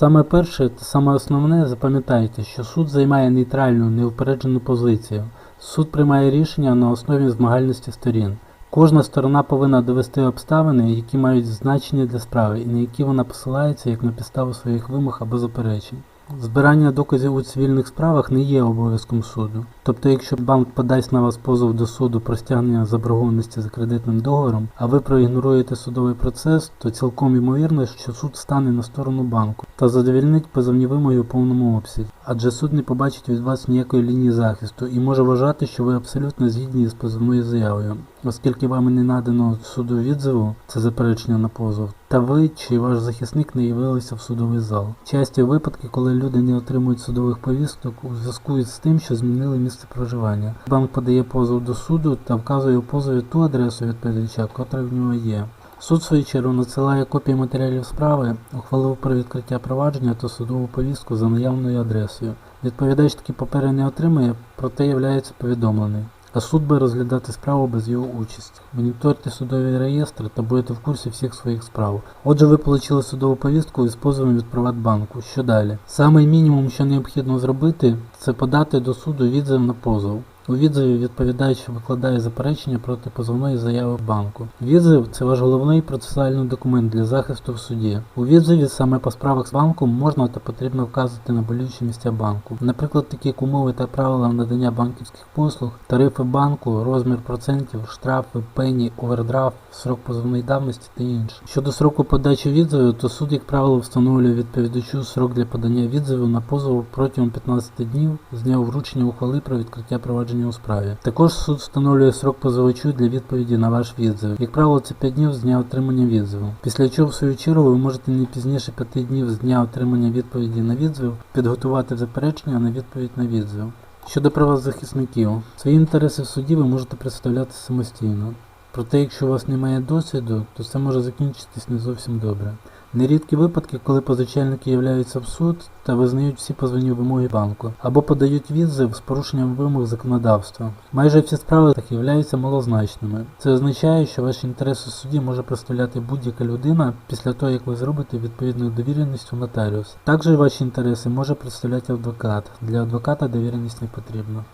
Саме перше та саме основне запам'ятайте, що суд займає нейтральну, неупереджену позицію. Суд приймає рішення на основі змагальності сторін. Кожна сторона повинна довести обставини, які мають значення для справи, і на які вона посилається як на підставу своїх вимог або заперечень. Збирання доказів у цивільних справах не є обов'язком суду. Тобто, якщо банк подасть на вас позов до суду про стягнення заборгованості за кредитним договором, а ви проігноруєте судовий процес, то цілком ймовірно, що суд стане на сторону банку та задовільнить позовні вимоги у повному обсязі. Адже суд не побачить від вас ніякої лінії захисту і може вважати, що ви абсолютно згідні з позовною заявою, оскільки вам не надано суду відзиву, це заперечення на позов, та ви чи ваш захисник не явилися в судовий зал. Часті випадки, коли люди не отримують судових повісток у зв'язку з тим, що змінили місце проживання. Банк подає позов до суду та вказує у позові ту адресу відповідача, котра в нього є. Суд, в свою чергу, надсилає копії матеріалів справи, ухвалив про відкриття провадження та судову повістку за наявною адресою. Відповідач такі папери не отримує, проте являється повідомлений. А суд буде розглядати справу без його участі. Моніторте судові реєстри та будете в курсі всіх своїх справ. Отже, ви отримали судову повістку із позовом від Приватбанку. Що далі? Самий мінімум, що необхідно зробити, це подати до суду відзив на позов. У відзиві відповідач викладає заперечення проти позовної заяви банку. Відзив це ваш головний процесуальний документ для захисту в суді. У відзиві саме по справах з банком можна та потрібно вказувати на болючі місця банку. Наприклад, такі як умови та правила надання банківських послуг, тарифи банку, розмір процентів, штрафи, пені, овердрафт, срок позовної давності та інше. Щодо сроку подачі відзиву, то суд, як правило, встановлює відповідачу срок для подання відзиву на позов протягом 15 днів з дня вручення ухвали про відкриття провадження у справі. Також суд встановлює срок позивачу для відповіді на ваш відзив. Як правило, це 5 днів з дня отримання відзиву. Після чого, в свою чергу, ви можете не пізніше 5 днів з дня отримання відповіді на відзив підготувати заперечення на відповідь на відзив. Щодо права захисників, свої інтереси в суді ви можете представляти самостійно. Проте, якщо у вас немає досвіду, то це може закінчитись не зовсім добре. Нерідкі випадки, коли позичальники являються в суд та визнають всі позвані вимоги банку, або подають відзив з порушенням вимог законодавства. Майже всі справи так являються малозначними. Це означає, що ваші інтереси в суді може представляти будь-яка людина після того, як ви зробите відповідну довіреність у нотаріуса. Також ваші інтереси може представляти адвокат. Для адвоката довіреність не потрібна.